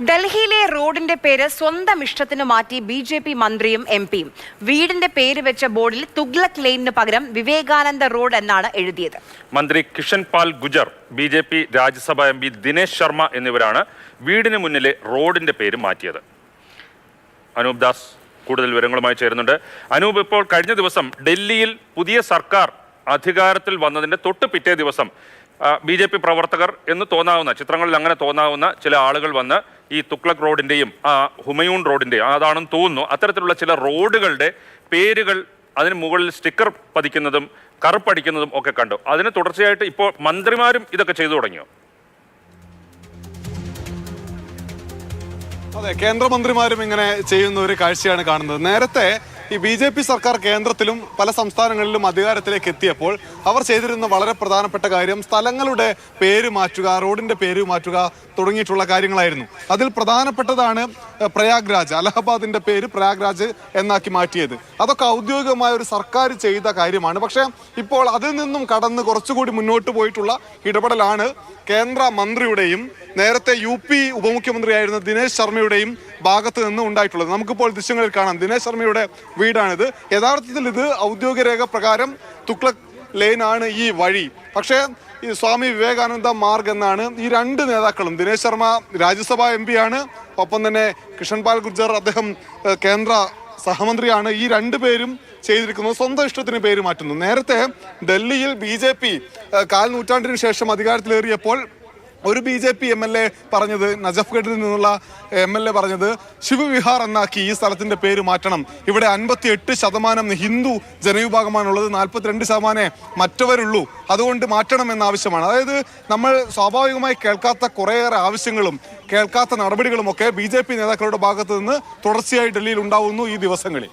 ഡൽഹിയിലെ റോഡിന്റെ പേര് സ്വന്തം ഇഷ്ടത്തിന് മാറ്റി ബി ജെ പി മന്ത്രിയും എം പിയും. വീടിന്റെ പേര് വെച്ച ബോർഡിൽ തുഗ്ലക് ലെയിനിന് പകരം വിവേകാനന്ദ റോഡ് എന്നാണ് എഴുതിയത്. മന്ത്രി Kishan Pal Gujar B J P Rajya Sabha M P Dinesh Sharma എന്നിവരാണ് വീടിന് മുന്നിലെ റോഡിന്റെ പേര് മാറ്റിയത്. അനൂപ് ദാസ് കൂടുതൽ വിവരങ്ങളുമായി ചേരുന്നുണ്ട്. അനൂപ് ഇപ്പോൾ കഴിഞ്ഞ ദിവസം ഡൽഹിയിൽ പുതിയ സർക്കാർ അധികാരത്തിൽ വന്നതിന്റെ തൊട്ട് പിറ്റേ ദിവസം ബി പ്രവർത്തകർ എന്ന് തോന്നാവുന്ന ചിത്രങ്ങളിൽ അങ്ങനെ തോന്നാവുന്ന ചില ആളുകൾ വന്ന് ഈ തുക്ലക് റോഡിന്റെയും ആ ഹുമയൂൺ റോഡിന്റെയും അതാണെന്ന് തോന്നുന്നു. അത്തരത്തിലുള്ള ചില റോഡുകളുടെ പേരുകൾ അതിന് മുകളിൽ സ്റ്റിക്കർ പതിക്കുന്നതും കറുപ്പടിക്കുന്നതും ഒക്കെ കണ്ടു. അതിന് തുടർച്ചയായിട്ട് ഇപ്പോൾ മന്ത്രിമാരും ഇതൊക്കെ ചെയ്തു തുടങ്ങിയോ? അതെ കേന്ദ്രമന്ത്രിമാരും ഇങ്ങനെ ചെയ്യുന്ന ഒരു കാഴ്ചയാണ് കാണുന്നത്. നേരത്തെ ഈ ബി ജെ പി സർക്കാർ കേന്ദ്രത്തിലും പല സംസ്ഥാനങ്ങളിലും അധികാരത്തിലേക്ക് എത്തിയപ്പോൾ അവർ ചെയ്തിരുന്ന വളരെ പ്രധാനപ്പെട്ട കാര്യം സ്ഥലങ്ങളുടെ പേര് മാറ്റുക റോഡിന്റെ പേര് മാറ്റുക തുടങ്ങിയിട്ടുള്ള കാര്യങ്ങളായിരുന്നു. അതിൽ പ്രധാനപ്പെട്ടതാണ് പ്രയാഗ്രാജ് അലഹബാദിന്റെ പേര് പ്രയാഗ്രാജ് എന്നാക്കി മാറ്റിയത്. അതൊക്കെ ഔദ്യോഗികമായ ഒരു സർക്കാർ ചെയ്ത കാര്യമാണ്. പക്ഷേ ഇപ്പോൾ അതിൽ നിന്നും കടന്ന് കുറച്ചുകൂടി മുന്നോട്ട് പോയിട്ടുള്ള ഇടപെടലാണ് കേന്ദ്ര മന്ത്രിയുടെയും നേരത്തെ യു പി ഉപമുഖ്യമന്ത്രിയായിരുന്ന ദിനേശ് ശർമ്മയുടെയും ഭാഗത്ത് നിന്ന് ഉണ്ടായിട്ടുള്ളത്. നമുക്കിപ്പോൾ ദൃശ്യങ്ങളിൽ കാണാം. ദിനേശ് ശർമ്മയുടെ വീടാണിത്. യഥാർത്ഥത്തിൽ ഇത് ഔദ്യോഗിക രേഖ പ്രകാരം തുക്ലക് ലൈനാണ് ഈ വഴി. പക്ഷേ ഈ സ്വാമി വിവേകാനന്ദ മാർഗ് എന്നാണ് ഈ രണ്ട് നേതാക്കളും. ദിനേശ് ശർമ്മ രാജ്യസഭാ എം ആണ്. ഒപ്പം തന്നെ കിഷൻപാൽ ഗുർജർ അദ്ദേഹം കേന്ദ്ര സഹമന്ത്രിയാണ്. ഈ രണ്ടു പേരും ചെയ്തിരിക്കുന്നത് സ്വന്തം ഇഷ്ടത്തിന് പേര് മാറ്റുന്നു. നേരത്തെ ഡൽഹിയിൽ ബി ജെ പി കാൽ നൂറ്റാണ്ടിന് ശേഷം അധികാരത്തിലേറിയപ്പോൾ ഒരു B J P M L A പറഞ്ഞത് നജഫ്ഗഡിൽ നിന്നുള്ള എം എൽ എ പറഞ്ഞത് ശിവവിഹാർ എന്നാക്കി ഈ സ്ഥലത്തിന്റെ പേര് മാറ്റണം. ഇവിടെ അൻപത്തി എട്ട് ശതമാനം ഹിന്ദു ജനവിഭാഗമാണുള്ളത് നാൽപ്പത്തിരണ്ട് ശതമാനേ മറ്റവരുള്ളൂ. അതുകൊണ്ട് മാറ്റണം എന്ന ആവശ്യമാണ്. അതായത് നമ്മൾ സ്വാഭാവികമായി കേൾക്കാത്ത കുറേയേറെ ആവശ്യങ്ങളും കേൾക്കാത്ത നടപടികളും ഒക്കെ ബി നേതാക്കളുടെ ഭാഗത്ത് നിന്ന് തുടർച്ചയായി ഡൽഹിയിൽ ഉണ്ടാവുന്നു ഈ ദിവസങ്ങളിൽ.